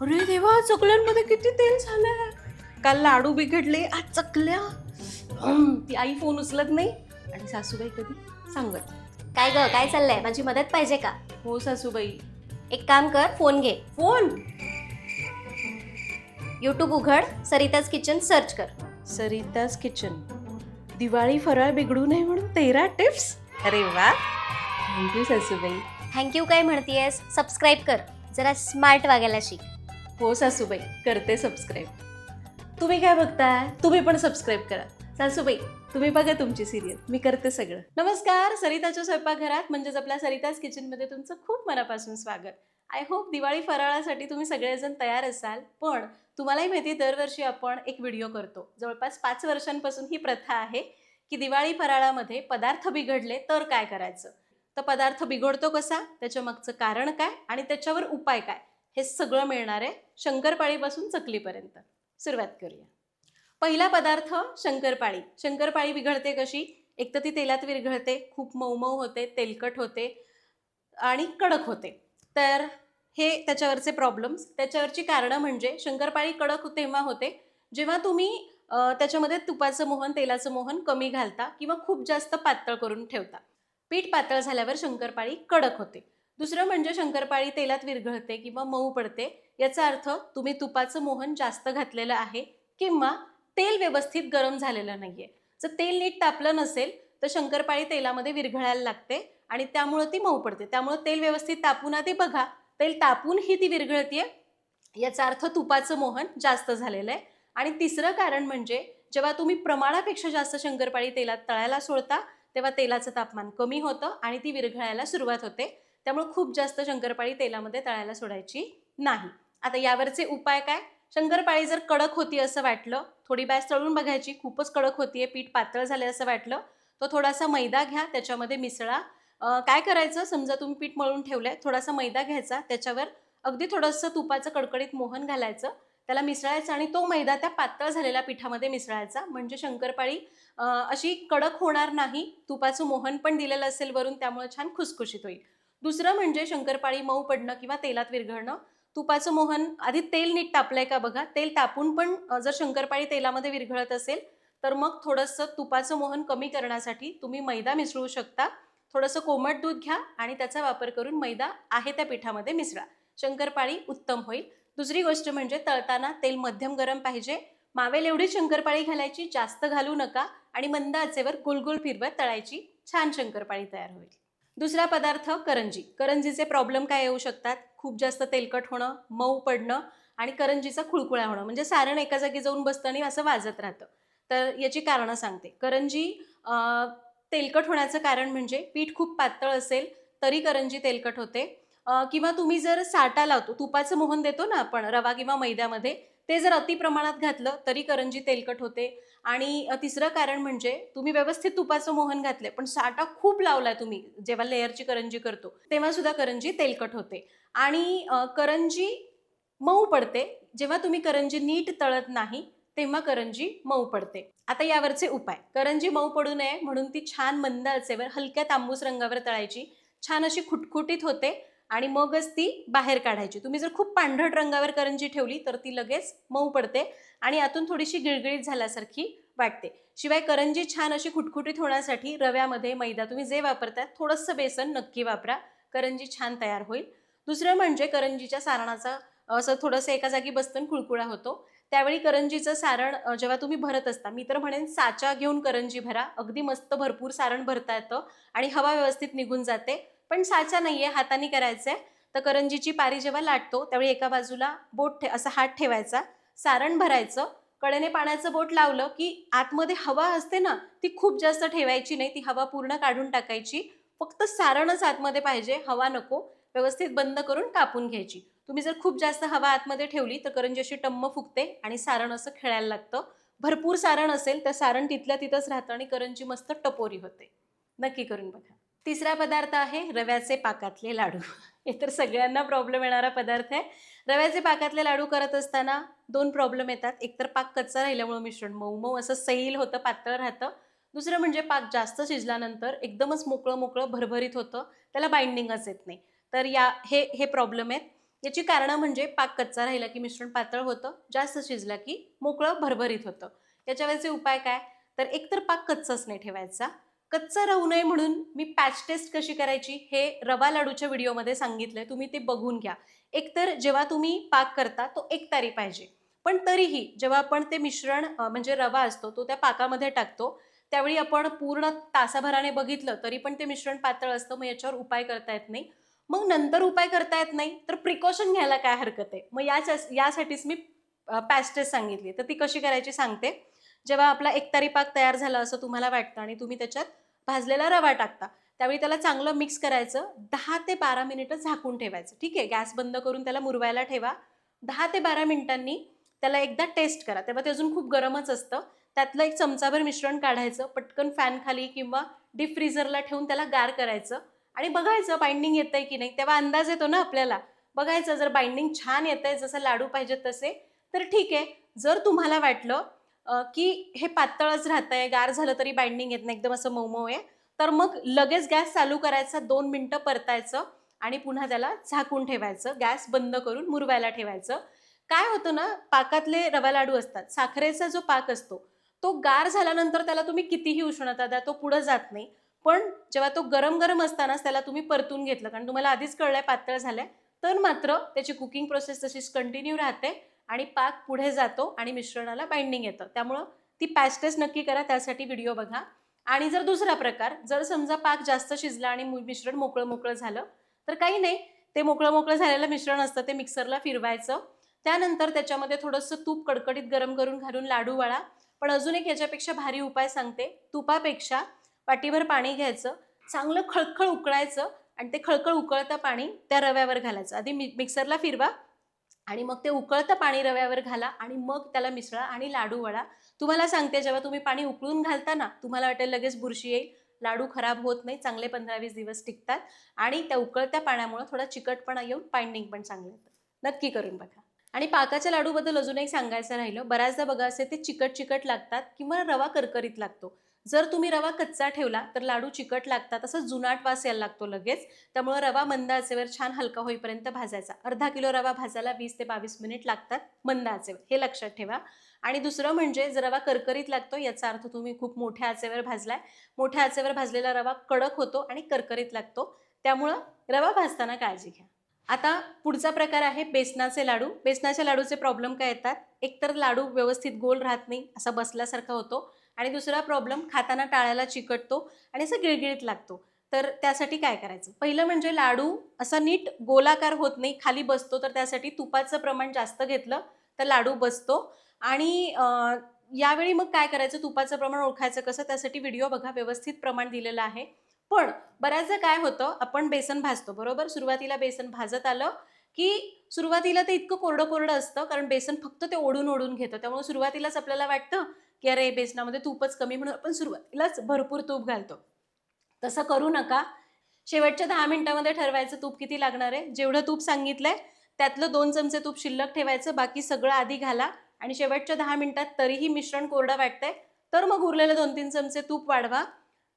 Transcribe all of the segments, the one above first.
अरे देवा चकल्यांमध्ये किती तेल झालंय. काल लाडू बिघडले आज चकल्या. हम्म, ती आई फोन उचलत नाही. आणि सासूबाई कधी? सांगत. काय ग काय चाललंय? माझी मदत पाहिजे का? हो सासूबाई. एक काम कर फोन घे. फोन यूट्यूब उघड सरिताज किचन सर्च कर. सरिताज किचन दिवाळी फराळ बिघडू नये म्हणून तेरा टिप्स अरे वा. थँक्यू सासूबाई. थँक्यू काय म्हणतीयस? सबस्क्राईब कर. जरा स्मार्ट वागायला शिक. हो सासूबाई करते सबस्क्राईब तुम्ही काय बघताय? तुम्ही पण सबस्क्राईब करा. सासूबाई तुम्ही बघा तुमची सिरियल मी करते सगळं. नमस्कार सरिताच्या स्वयंपाकघरात म्हणजेच आपल्या सरिताज किचनमध्ये तुमचं खूप मनापासून स्वागत. आय होप दिवाळी फराळासाठी तुम्ही सगळेजण तयार असाल पण तुम्हालाही माहिती दरवर्षी आपण एक व्हिडिओ करतो. जवळपास पाच वर्षांपासून ही प्रथा आहे की दिवाळी फराळामध्ये पदार्थ बिघडले तर काय करायचं? तर पदार्थ बिघडतो कसा? त्याच्या मागचं कारण काय? आणि त्याच्यावर उपाय काय? हे सगळं मिळणार आहे शंकरपाळीपासून चकलीपर्यंत. सुरुवात करूया. पहिला पदार्थ शंकरपाळी. शंकरपाळी बिघडते कशी? एक तर ती तेलात विरघळते खूप मऊ मऊ होते तेलकट होते आणि कडक होते. तर हे त्याच्यावरचे प्रॉब्लेम्स त्याच्यावरची कारणं म्हणजे शंकरपाळी कडक तेव्हा होते जेव्हा तुम्ही त्याच्यामध्ये तुपाचं मोहन तेलाचं मोहन कमी घालता किंवा खूप जास्त पातळ करून ठेवता. पीठ पातळ झाल्यावर शंकरपाळी कडक होते. दुसरं म्हणजे शंकरपाळी तेलात विरघळते किंवा मऊ पडते याचा अर्थ तुम्ही तुपाचं मोहन जास्त घातलेलं आहे किंवा तेल व्यवस्थित गरम झालेलं नाहीये. जर तेल नीट तापलं नसेल तर शंकरपाळी तेलामध्ये विरघळायला लागते आणि त्यामुळं ती मऊ पडते. त्यामुळं तेल व्यवस्थित तापून आधी बघा तेल तापूनही ती विरघळतीये. याचा अर्थ तुपाचं मोहन जास्त झालेलं आहे. आणि तिसरं कारण म्हणजे जेव्हा तुम्ही प्रमाणापेक्षा जास्त शंकरपाळी तेलात तळायला सोडता तेव्हा तेलाचं तापमान कमी होतं आणि ती विरघळायला सुरुवात होते. त्यामुळे खूप जास्त शंकरपाळी तेलामध्ये तळायला सोडायची नाही. आता यावरचे उपाय काय? शंकरपाळी जर कडक होती असं वाटलं थोडी बॅस तळून बघायची खूपच कडक होतीये पीठ पातळ झाले असं वाटलं तो थोडासा मैदा घ्या त्याच्यामध्ये मिसळा. काय करायचं? समजा तुम्ही पीठ मळून ठेवलंय थोडासा मैदा घ्यायचा त्याच्यावर अगदी थोडंसं तुपाचं कडकडीत मोहन घालायचं त्याला मिसळायचा आणि तो मैदा त्या पातळ झालेल्या पिठामध्ये मिसळायचा. म्हणजे शंकरपाळी अशी कडक होणार नाही. तुपाचं मोहन पण दिलेलं असेल वरून त्यामुळे छान खुसखुशीत होईल. दुसरं म्हणजे शंकरपाळी मऊ पडणं किंवा तेलात विरघळणं. तुपाचं मोहन आधी तेल नीट तापलंय का बघा? तेल तापून पण जर शंकरपाळी तेलामध्ये विरघळत असेल तर मग थोडंसं तुपाचं मोहन कमी करण्यासाठी तुम्ही मैदा मिसळू शकता. थोडंसं कोमट दूध घ्या आणि त्याचा वापर करून मैदा आहे त्या पिठामध्ये मिसळा. शंकरपाळी उत्तम होईल. दुसरी गोष्ट म्हणजे तळताना तेल मध्यम गरम पाहिजे. मावेल एवढी शंकरपाळी घालायची जास्त घालू नका आणि मंद आचेवर गुलगुल फिरवत तळायची. छान शंकरपाळी तयार होईल. दुसरा पदार्थ करंजी. करंजीचे प्रॉब्लेम काय येऊ शकतात? खूप जास्त तेलकट होणं मऊ पडणं आणि करंजीचा खुळकुळा होणं. म्हणजे सारण एका जागी जाऊन बसतं आणि असं वाजत राहतं. तर याची कारणं सांगते. करंजी तेलकट होण्याचं कारण म्हणजे पीठ खूप पातळ असेल तरी करंजी तेलकट होते. किंवा तुम्ही जर साटा लावतो तुपाचं मोहन देतो ना आपण रवा किंवा मैद्यामध्ये ते जर अति प्रमाणात घातलं तरी करंजी तेलकट होते. आणि तिसरं कारण म्हणजे तुम्ही व्यवस्थित तुपाचं मोहन घातले पण साठा खूप लावलाय तुम्ही जेव्हा लेअरची करंजी करतो तेव्हा सुद्धा करंजी तेलकट होते. आणि करंजी मऊ पडते. जेव्हा तुम्ही करंजी नीट तळत नाही तेव्हा करंजी मऊ पडते. आता यावरचे उपाय. करंजी मऊ पडू नये म्हणून ती छान मंद असेवर हलक्या तांबूस रंगावर तळायची. छान अशी खुटखुटीत होते. आणि मगच ती बाहेर काढायची. तुम्ही जर खूप पांढरट रंगावर करंजी ठेवली तर ती लगेच मऊ पडते आणि आतून थोडीशी गिळगिळीत झाल्यासारखी वाटते. शिवाय करंजी छान अशी खुटखुटीत होण्यासाठी रव्यामध्ये मैदा तुम्ही जे वापरतात थोडंसं बेसन नक्की वापरा. करंजी छान तयार होईल. दुसरं म्हणजे करंजीच्या सारणाचा असं थोडंसं एका जागी बसतन कुळकुळा होतो. त्यावेळी करंजीचं सारण जेव्हा तुम्ही भरत असता मी तर म्हणेन साचा घेऊन करंजी भरा. अगदी मस्त भरपूर सारण भरता येतं आणि हवा व्यवस्थित निघून जाते. पण साचा नाही आहे हाताने करायचं आहे तर करंजीची पारी जेव्हा लाटतो त्यावेळी एका बाजूला बोट ठे असा हात ठेवायचा. सारण भरायचं. कडेने पाण्याचं बोट लावलं की आतमध्ये हवा असते ना ती खूप जास्त ठेवायची नाही. ती हवा पूर्ण काढून टाकायची. फक्त सारणच आतमध्ये पाहिजे. हवा नको. व्यवस्थित बंद करून कापून घ्यायची. तुम्ही जर खूप जास्त हवा आतमध्ये ठेवली तर करंजी अशी टम्म फुगते आणि सारण असं खेळायला लागतं. भरपूर सारण असेल तर सारण तिथल्या तिथंच राहतं आणि करंजी मस्त टपोरी होते. नक्की करून बघा. तिसरा पदार्थ आहे रव्याचे पाकातले लाडू. हे तर सगळ्यांना प्रॉब्लेम येणारा पदार्थ आहे. रव्याचे पाकातले लाडू करत असताना दोन प्रॉब्लेम येतात. एकतर पाक कच्चा राहिल्यामुळं मिश्रण मऊ मऊ असं सैल होतं पातळ राहतं. दुसरं म्हणजे पाक जास्त शिजल्यानंतर एकदमच मोकळं मोकळं भरभरीत होतं. त्याला बाइंडिंगच येत नाही. तर या हे हे प्रॉब्लेम आहेत. याची कारणं म्हणजे पाक कच्चा राहिला की मिश्रण पातळ होतं जास्त शिजला की मोकळं भरभरीत होतं. याच्यावरचे उपाय काय? तर एकतर पाक कच्चाच नाही ठेवायचा. कच्चं राहू नये म्हणून मी पॅच टेस्ट कशी करायची हे रवा लाडूच्या व्हिडिओमध्ये सांगितलंय. तुम्ही ते बघून घ्या. एकतर जेव्हा तुम्ही पाक करता तो एक तारी पाहिजे. पण तरीही जेव्हा आपण ते मिश्रण म्हणजे रवा असतो तो त्या पाकामध्ये टाकतो त्यावेळी आपण पूर्ण तासाभराने बघितलं तरी पण ते मिश्रण पातळ असतं मग याच्यावर उपाय करता येत नाही. मग नंतर उपाय करता येत नाही तर प्रिकॉशन घ्यायला काय हरकत आहे? मग याच यासाठीच मी पॅस्टेस सांगितली. तर ती कशी करायची सांगते. जेव्हा आपला एकतारी पाक तयार झाला असं तुम्हाला वाटतं आणि तुम्ही त्याच्यात भाजलेला रवा टाकता त्यावेळी त्याला चांगलं मिक्स करायचं दहा ते बारा मिनिटं झाकून ठेवायचं. ठीक आहे? गॅस बंद करून त्याला मुरवायला ठेवा. दहा ते बारा मिनिटांनी त्याला एकदा टेस्ट करा. तेव्हा ते अजून खूप गरमच असतं. त्यातलं एक चमचाभर मिश्रण काढायचं पटकन फॅन खाली किंवा डीप फ्रीझरला ठेवून त्याला गार करायचं आणि बघायचं बाइंडिंग आहे की नाही. तेव्हा अंदाज येतो ना आपल्याला. बघायचं जर बाइंडिंग छान येतंय जसं लाडू पाहिजेत तसे तर ठीक आहे. जर तुम्हाला वाटलं की हे पातळच राहतंय गार झालं तरी बाइंडिंग येत नाही एकदम असं मऊ आहे. तर मग लगेच गॅस चालू करायचा दोन मिनटं परतायचं आणि पुन्हा त्याला झाकून ठेवायचं. गॅस बंद करून मुरवायला ठेवायचं. काय होतं ना पाकातले रवा लाडू असतात साखरेचा जो पाक असतो तो गार झाल्यानंतर त्याला तुम्ही कितीही उष्णता द्या तो पुढं जात नाही. पण जेव्हा तो गरम गरम असतानाच त्याला तुम्ही परतून घेतलं कारण तुम्हाला आधीच कळलंय पातळ झालंय तर मात्र त्याची कुकिंग प्रोसेस तशीच कंटिन्यू राहते. आणि पाक पुढे जातो आणि मिश्रणाला बाइंडिंग येतं. त्यामुळं ती पॅस्टेस नक्की करा त्यासाठी व्हिडिओ बघा. आणि जर दुसरा प्रकार जर समजा पाक जास्त शिजला आणि मिश्रण मोकळं मोकळं झालं तर काही नाही. ते मोकळं मोकळं झालेलं मिश्रण असतं ते मिक्सरला फिरवायचं. त्यानंतर त्याच्यामध्ये थोडंसं तूप कडकडीत गरम करून घालून लाडू वळा पण अजून एक याच्यापेक्षा भारी उपाय सांगते. तुपापेक्षा वाटीभर पाणी घ्यायचं. चांगलं खळखळ उकळायचं आणि ते खळखळ उकळतं पाणी त्या रव्यावर घालायचं. आधी मिक्सरला फिरवा. आणि मग ते उकळतं पाणी रव्यावर घाला आणि मग त्याला मिसळा आणि लाडू वळा तुम्हाला सांगते जेव्हा तुम्ही पाणी उकळून घालता ना तुम्हाला वाटेल लगेच बुरशी येईल. लाडू खराब होत नाही चांगले पंधरा वीस दिवस टिकतात आणि त्या उकळत्या पाण्यामुळे थोडा चिकटपणा येऊन पाइंडिंग पण चांगलं येतं. नक्की करून बघा. आणि पाकाच्या लाडूबद्दल अजून एक सांगायचं राहिलं. बऱ्याचदा बघा असे ते चिकट चिकट लागतात किंवा रवा करकरीत लागतो. जर तुम्ही रवा कच्चा ठेवला तर लाडू चिकट लागतात असं जुनाट वास यायला लागतो लगेच. त्यामुळं रवा मंद आचेवर छान हलका होईपर्यंत भाजायचा. अर्धा किलो रवा भाजायला वीस ते बावीस मिनिट लागतात मंद आचेवर. हे लक्षात ठेवा. आणि दुसरं म्हणजे जर रवा करकरीत लागतो याचा अर्थ तुम्ही खूप मोठ्या आचेवर भाजलाय. मोठ्या आचेवर भाजलेला रवा कडक होतो आणि करकरीत लागतो. त्यामुळं रवा भाजताना काळजी घ्या. आता पुढचा प्रकार आहे बेसनाचे लाडू. बेसनाच्या लाडूचे प्रॉब्लेम काय येतात? एकतर लाडू व्यवस्थित गोल राहत नाही असा बसल्यासारखा होतो. आणि दुसरा प्रॉब्लेम खाताना टाळ्याला चिकटतो आणि असं गिळगिळीत लागतो. तर त्यासाठी काय करायचं? पहिलं म्हणजे लाडू असा नीट गोलाकार होत नाही खाली बसतो तर त्यासाठी तुपाचं प्रमाण जास्त घेतलं तर लाडू बसतो. आणि यावेळी मग काय करायचं? तुपाचं प्रमाण ओळखायचं कसं? त्यासाठी व्हिडिओ बघा व्यवस्थित प्रमाण दिलेलं आहे. पण बऱ्याचदा काय होतं? आपण बेसन भाजतो बरोबर? सुरुवातीला बेसन भाजत आलं की सुरुवातीला ते इतकं कोरडं कोरडं असतं कारण बेसन फक्त ते ओढून ओढून घेतं. त्यामुळे सुरुवातीलाच आपल्याला वाटतं की अरे बेसनामध्ये तूपच कमी म्हणून आपण सुरुवातीलाच भरपूर तूप घालतो. तसं करू नका. शेवटच्या दहा मिनिटामध्ये ठरवायचं तूप किती लागणार आहे? जेवढं तूप सांगितलंय त्यातलं दोन चमचे तूप शिल्लक ठेवायचं बाकी सगळं आधी घाला. आणि शेवटच्या दहा मिनिटात तरीही मिश्रण कोरडं वाटतंय तर मग उरलेले दोन तीन चमचे तूप वाढवा.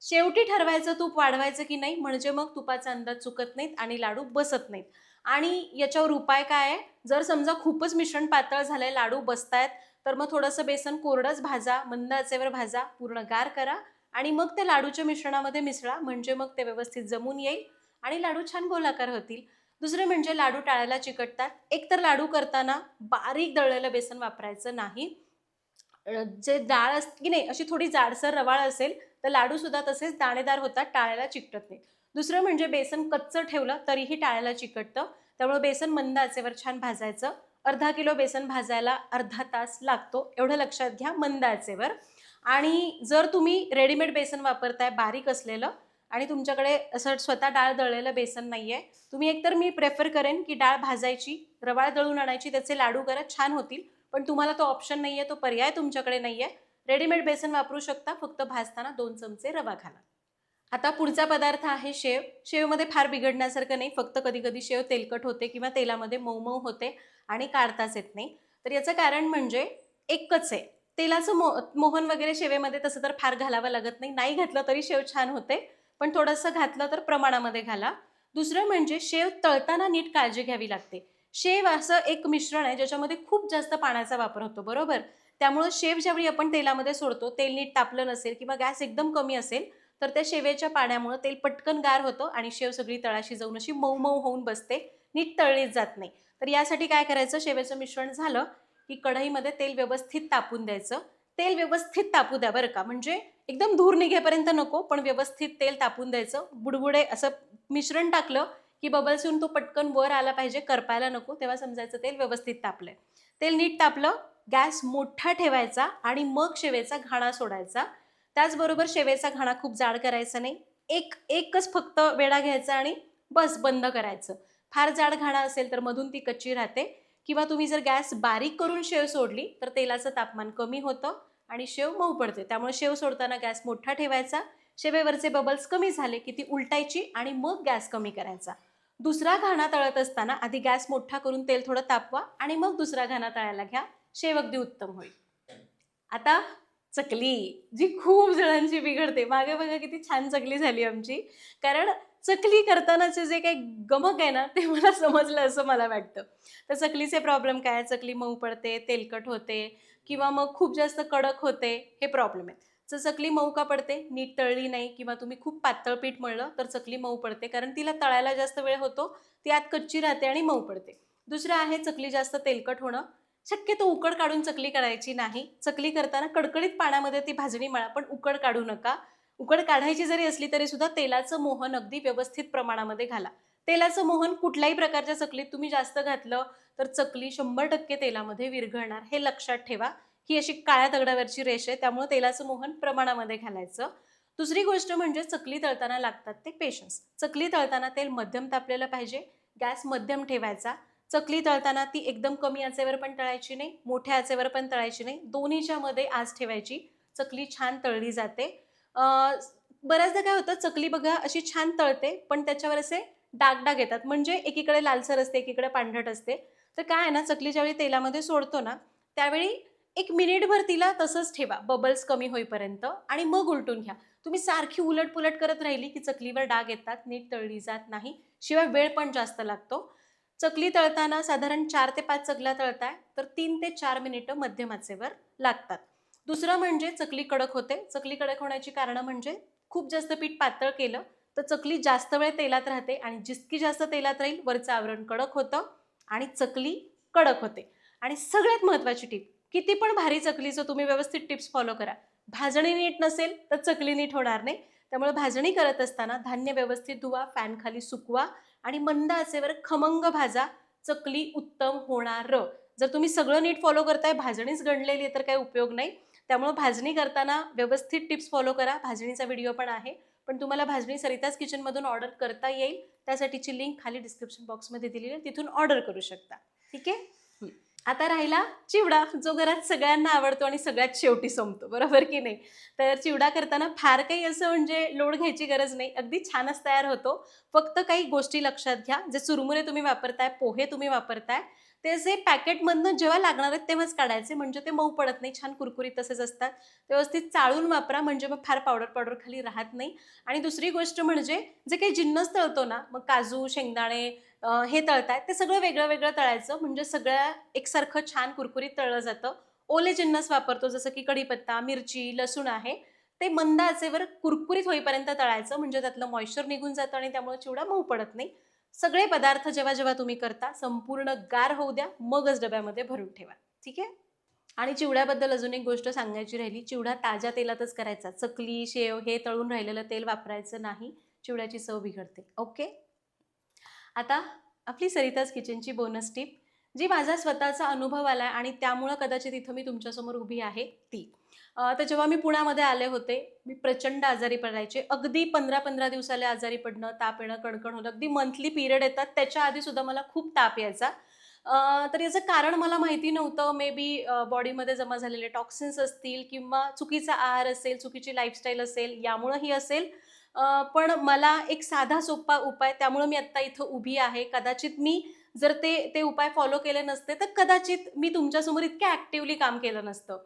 शेवटी ठरवायचं तूप वाढवायचं की नाही म्हणजे मग तुपाचा अंदाज चुकत नाहीत आणि लाडू बसत नाहीत. आणि याच्यावर उपाय काय आहे? जर समजा खूपच मिश्रण पातळ झालंय लाडू बसतायत तर मग थोडंसं बेसन कोरडंच भाजा मंद आचेवर भाजा पूर्ण गार करा आणि मग ते लाडूच्या मिश्रणामध्ये मिसळा. म्हणजे मग ते व्यवस्थित जमून येईल आणि लाडू छान गोलाकार होतील. दुसरं म्हणजे लाडू टाळायला चिकटतात. एक तर लाडू करताना बारीक दळलेलं बेसन वापरायचं नाही. जे डाळ अस की नाही अशी थोडी जाडसर रवाळ असेल तर लाडूसुद्धा तसेच दाणेदार होतात टाळायला चिकटत नाही दुसरं म्हणजे बेसन कच्चं ठेवलं तरीही टाळ्याला चिकटतं. त्यामुळे बेसन मंद आचेवर छान भाजायचं. अर्धा किलो बेसन भाजायला अर्धा तास लागतो. एवढं लक्षात घ्या मंद आचेवर. आणि जर तुम्ही रेडीमेड बेसन वापरताय बारीक असलेलं आणि तुमच्याकडे असं स्वतः डाळ दळलेलं बेसन नाही आहे तुम्ही एकतर मी प्रेफर करेन की डाळ भाजायची रवाळ दळून आणायची त्याचे लाडू करा छान होतील. पण तुम्हाला तो ऑप्शन नाही आहे तो पर्याय तुमच्याकडे नाही आहे रेडीमेड बेसन वापरू शकता फक्त भाजताना दोन चमचे रवा घाला. आता पुढचा पदार्थ आहे शेव. शेवमध्ये फार बिघडण्यासारखं नाही. फक्त कधी कधी शेव तेलकट होते किंवा तेलामध्ये मऊ मऊ होते आणि काढताच येत नाही. तर याचं कारण म्हणजे एकच आहे. तेलाचं मो मोहन वगैरे शेवेमध्ये तसं तर फार घालावं लागत नाही. नाही घातलं तरी शेव छान होते. पण थोडंसं घातलं तर प्रमाणामध्ये घाला. दुसरं म्हणजे शेव तळताना नीट काळजी घ्यावी लागते. शेव असं एक मिश्रण आहे ज्याच्यामध्ये खूप जास्त पाण्याचा वापर होतो. बरोबर? त्यामुळं शेव ज्यावेळी आपण तेलामध्ये सोडतो तेल नीट तापलं नसेल किंवा गॅस एकदम कमी असेल तर त्या शेवेच्या पाण्यामुळं तेल पटकन गार होतं आणि शेव सगळी तळाशी जाऊन अशी मऊ मऊ होऊन बसते नीट तळलीच जात नाही. तर यासाठी काय करायचं? शेवेचं मिश्रण झालं की कढईमध्ये तेल व्यवस्थित तापून द्यायचं. तेल व्यवस्थित तापू द्या बरं का. म्हणजे एकदम धूर निघेपर्यंत नको पण व्यवस्थित तेल तापून द्यायचं. बुडबुडे असं मिश्रण टाकलं की बबल्स येऊन तो पटकन वर आला पाहिजे करपायला नको. तेव्हा समजायचं तेल व्यवस्थित तापलंय. तेल नीट तापलं गॅस मोठा ठेवायचा आणि मग शेवेचा घाणा सोडायचा. त्याचबरोबर शेवेचा घाणा खूप जाड करायचा नाही. एक एकच फक्त वेळा घ्यायचा आणि बस बंद करायचं. फार जाड घाणा असेल तर मधून ती कच्ची राहते. किंवा तुम्ही जर गॅस बारीक करून शेव सोडली तर तेलाचं तापमान कमी होतं आणि शेव मऊ पडते. त्यामुळे शेव सोडताना गॅस मोठा ठेवायचा. शेवेवरचे बबल्स कमी झाले की ती उलटायची आणि मग गॅस कमी करायचा. दुसरा घाणा तळत असताना आधी गॅस मोठा करून तेल थोडं तापवा आणि मग दुसरा घाणा तळायला घ्या. शेव अगदी उत्तम होईल. आता चकली जी खूप जणांची बिघडते. मागे बघा किती छान चकली झाली आमची. कारण चकली करतानाचे जे काही गमक आहे ना ते मला समजलं असं मला वाटतं. तर चकलीचे प्रॉब्लेम काय? चकली मऊ पडते तेलकट होते किंवा मग खूप जास्त कडक होते हे प्रॉब्लेम आहेत. जर चकली मऊ का पडते? नीट तळली नाही किंवा तुम्ही खूप पातळ पीठ मळलं तर चकली मऊ पडते. कारण तिला तळायला जास्त वेळ होतो ती आत कच्ची राहते आणि मऊ पडते. दुसरं आहे चकली जास्त तेलकट होणं. शक्यतो उकड काढून चकली करायची नाही. चकली करताना कडकडीत पाण्यामध्ये ती भाजणी मळा पण उकड काढू नका. उकड काढायची जरी असली तरी सुद्धा तेलाचं मोहन अगदी व्यवस्थित प्रमाणामध्ये घाला. तेलाचं मोहन कुठल्याही प्रकारच्या चकलीत तुम्ही जास्त घातलं तर चकली शंभर टक्के तेलामध्ये विरघळणार हे लक्षात ठेवा. ही अशी काळ्या दगडावरची रेष आहे त्यामुळे तेलाचं मोहन प्रमाणामध्ये घालायचं. दुसरी गोष्ट म्हणजे चकली तळताना लागतात ते पेशन्स चकली तळताना तेल मध्यम तापलेलं पाहिजे. गॅस मध्यम ठेवायचा. चकली तळताना ती एकदम कमी आचेवर पण तळायची नाही मोठ्या आचेवर पण तळायची नाही दोन्हीच्या मध्ये आज ठेवायची. चकली छान तळली जाते. बऱ्याचदा काय होतं चकली बघा अशी छान तळते पण त्याच्यावर असे डाग डाग येतात. म्हणजे एकीकडे लालसर असते एकीकडे पांढरट असते. तर काय आहे ना चकली ज्यावेळी तेलामध्ये सोडतो ना त्यावेळी एक मिनिटभर तिला तसंच ठेवा बबल्स कमी होईपर्यंत आणि मग उलटून घ्या. तुम्ही सारखी उलट पुलट करत राहिली की चकलीवर डाग येतात नीट तळली जात नाही शिवाय वेळ पण जास्त लागतो. चकली तळताना साधारण चार ते पाच चकल्या तळताय तर तीन ते चार मिनिटं मध्यम आचेवर लागतात. दुसरं म्हणजे चकली कडक होते. चकली कडक होण्याची कारणं म्हणजे खूप जास्त पीठ पातळ केलं तर चकली जास्त वेळ तेलात राहते आणि जितकी जास्त तेलात राहील वरचं आवरण कडक होतं आणि चकली कडक होते. आणि सगळ्यात महत्त्वाची टीप किती पण भारी चकलीचं तुम्ही व्यवस्थित टिप्स फॉलो करा. भाजणी नीट नसेल तर चकली नीट होणार नाही. त्यामुळे भाजणी करत असताना धान्य व्यवस्थित धुवा फॅनखाली सुकवा आणि मंद आचेवर खमंग भाजा चकली उत्तम होणार जर तुम्ही सगळं नीट फॉलो करताय भाजणीच गणलेली आहे तर काही उपयोग नाही. त्यामुळं भाजणी करताना व्यवस्थित टिप्स फॉलो करा. भाजणीचा व्हिडिओ पण आहे. पण तुम्हाला भाजणी सरिताज किचनमधून ऑर्डर करता येईल. त्यासाठीची लिंक खाली डिस्क्रिप्शन बॉक्समध्ये दिलेली आहे. तिथून ऑर्डर करू शकता. ठीक आहे? आता राहिला चिवडा जो घरात सगळ्यांना आवडतो आणि सगळ्यात शेवटी संपतो बरोबर की नाही? तर चिवडा करताना फार काही असं म्हणजे लोड घ्यायची गरज नाही. अगदी छानच तयार होतो. फक्त काही गोष्टी लक्षात घ्या. जे चुरमुरे तुम्ही वापरताय पोहे तुम्ही वापरताय ते जे पॅकेटमधनं जेव्हा लागणार आहेत तेव्हाच काढायचे. म्हणजे ते मऊ पडत नाही छान कुरकुरीत तसेच असतात. व्यवस्थित चाळून वापरा. म्हणजे मग फार पावडर पावडर खाली राहत नाही. आणि दुसरी गोष्ट म्हणजे जे काही जिन्नस तळतो ना मग काजू शेंगदाणे हे तळताय ते सगळं वेगळं वेगळं तळायचं. म्हणजे सगळ्या एकसारखं छान कुरकुरीत तळलं जातं. ओले जिन्नस वापरतो जसं की कढीपत्ता मिरची लसूण आहे. ते मंद आचेवर कुरकुरीत होईपर्यंत तळायचं. म्हणजे त्यातलं मॉइश्चर निघून जातं आणि त्यामुळे चिवडा मऊ पडत नाही. सगळे पदार्थ जेव्हा जेव्हा तुम्ही करता संपूर्ण गार होऊ द्या मगच डब्यामध्ये भरून ठेवा. ठीक आहे? आणि चिवड्याबद्दल अजून एक गोष्ट सांगायची राहिली. चिवडा ताज्या तेलातच करायचा. चकली शेव हे तळून राहिलेलं तेल वापरायचं नाही. चिवड्याची चव बिघडते. ओके? आता आपली सरिताज किचनची बोनस टिप जी माझा स्वतःचा अनुभव आला आहे आणि त्यामुळं कदाचित इथं मी तुमच्यासमोर उभी आहे ती. तर जेव्हा मी पुण्यामध्ये आले होते मी प्रचंड आजारी पडायचे. अगदी पंधरा पंधरा दिवसाला आजारी पडणं ताप येणं कणकण होणं अगदी मंथली पिरियड येतात. त्याच्या आधी सुद्धा मला खूप ताप यायचा. तर याचं कारण मला माहिती नव्हतं. मे बी बॉडीमध्ये जमा झालेले टॉक्सिन्स असतील किंवा चुकीचा आहार असेल चुकीची लाईफस्टाईल असेल यामुळंही असेल. पण मला एक साधा सोपा उपाय त्यामुळं मी आत्ता इथं उभी आहे. कदाचित मी जर ते ते उपाय फॉलो केले नसते तर कदाचित मी तुमच्यासमोर इतक्या ॲक्टिवली काम केलं नसतं.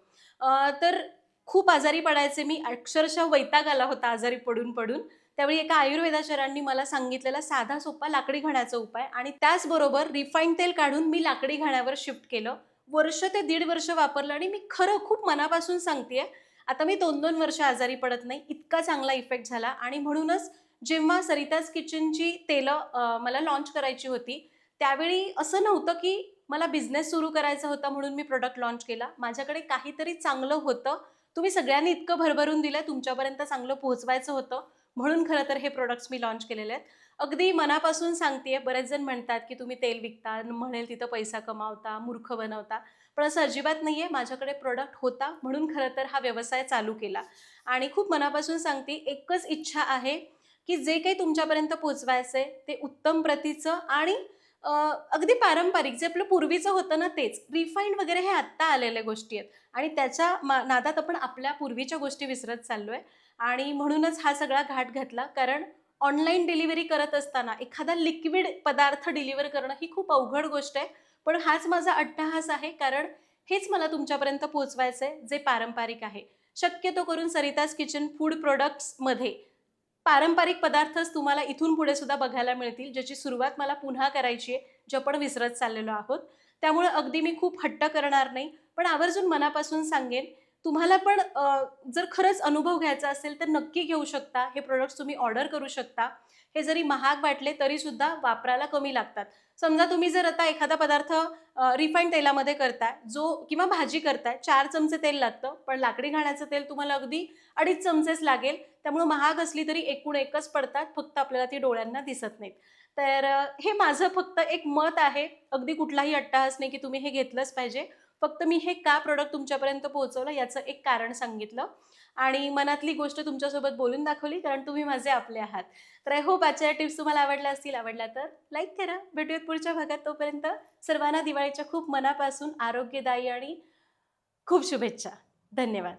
तर खूप आजारी पडायचे मी. अक्षरशः वैताग आला होता आजारी पडून पडून. त्यावेळी एका आयुर्वेदाचार्यांनी मला सांगितलेला साधा सोपा लाकडी घाण्याचा उपाय आणि त्याचबरोबर रिफाईंड तेल काढून मी लाकडी घाण्यावर शिफ्ट केलं. वर्ष ते दीड वर्ष वापरलं आणि मी खरं खूप मनापासून सांगते आता मी दोन दोन वर्ष आजारी पडत नाही इतका चांगला इफेक्ट झाला. आणि म्हणूनच जेव्हा सरिताज किचनची तेलं मला लॉन्च करायची होती त्यावेळी असं नव्हतं की मला बिझनेस सुरू करायचा होता म्हणून मी प्रोडक्ट लॉन्च केला. माझ्याकडे काहीतरी चांगलं होतं. तुम्ही सगळ्यांनी इतकं भरभरून दिलं तुमच्यापर्यंत चांगलं पोहोचवायचं होतं. म्हणून खरं तर हे प्रोडक्ट्स मी लॉन्च केलेले आहेत. अगदी मनापासून सांगते बरेच जण म्हणतात की तुम्ही तेल विकता म्हणेल तिथं पैसा कमावता मूर्ख बनवता. पण असं अजिबात नाही आहे माझ्याकडे प्रोडक्ट होता म्हणून खरं तर हा व्यवसाय चालू केला. आणि खूप मनापासून सांगते एकच इच्छा आहे की जे काही तुमच्यापर्यंत पोचवायचं आहे ते उत्तम प्रतीचं आणि अगदी पारंपरिक जे आपलं पूर्वीचं होतं ना तेच रिफाईंड वगैरे हे आत्ता आलेल्या गोष्टी आहेत. आणि त्याच्या मा नादात आपण आपल्या पूर्वीच्या गोष्टी विसरत चाललो आहे आणि म्हणूनच हा सगळा घाट घातला कारण ऑनलाईन डिलिव्हरी करत असताना एखादा लिक्विड पदार्थ डिलिव्हर करणं ही खूप अवघड गोष्ट आहे. पण हाच माझा अट्टहास आहे कारण हेच मला तुमच्यापर्यंत पोहोचवायचं आहे जे पारंपरिक आहे. शक्यतो करून सरिताज किचन फूड प्रोडक्ट्समध्ये पारंपरिक पदार्थच तुम्हाला इथून पुढे सुद्धा बघायला मिळतील ज्याची सुरुवात मला पुन्हा करायची आहे जे आपण विसरत चाललेलो आहोत. त्यामुळे अगदी मी खूप हट्ट करणार नाही पण आवर्जून मनापासून सांगेन तुम्हाला पण जर खरंच अनुभव घ्यायचा असेल तर नक्की घेऊ शकता. हे प्रोडक्ट्स तुम्ही ऑर्डर करू शकता. हे जरी महाग वाटले तरी सुद्धा वापरायला कमी लागतात. समजा तुम्ही जर आता एखादा पदार्थ रिफाईंड तेलामध्ये करताय जो किंवा भाजी करताय चार चमचे तेल लागतं पण लाकडी घाण्याचं तेल तुम्हाला अगदी अडीच चमचेच लागेल. त्यामुळे महाग असली तरी एकूण एकच पडतात फक्त आपल्याला ती डोळ्यांना दिसत नाहीत. तर हे माझं फक्त एक मत आहे. अगदी कुठलाही अट्टाहास नाही की तुम्ही हे घेतलंच पाहिजे. फक्त मी हे का प्रोडक्ट तुमच्यापर्यंत पोहोचवलं याचं एक कारण सांगितलं. आणि मनातली गोष्ट तुमच्यासोबत बोलून दाखवली कारण तुम्ही माझे आपले आहात. तर आय होप आजच्या टिप्स तुम्हाला आवडल्या असतील. आवडल्या तर लाईक करा. भेटूयात पुढच्या भागात. तोपर्यंत सर्वांना दिवाळीच्या खूप मनापासून आरोग्यदायी आणि खूप शुभेच्छा. धन्यवाद.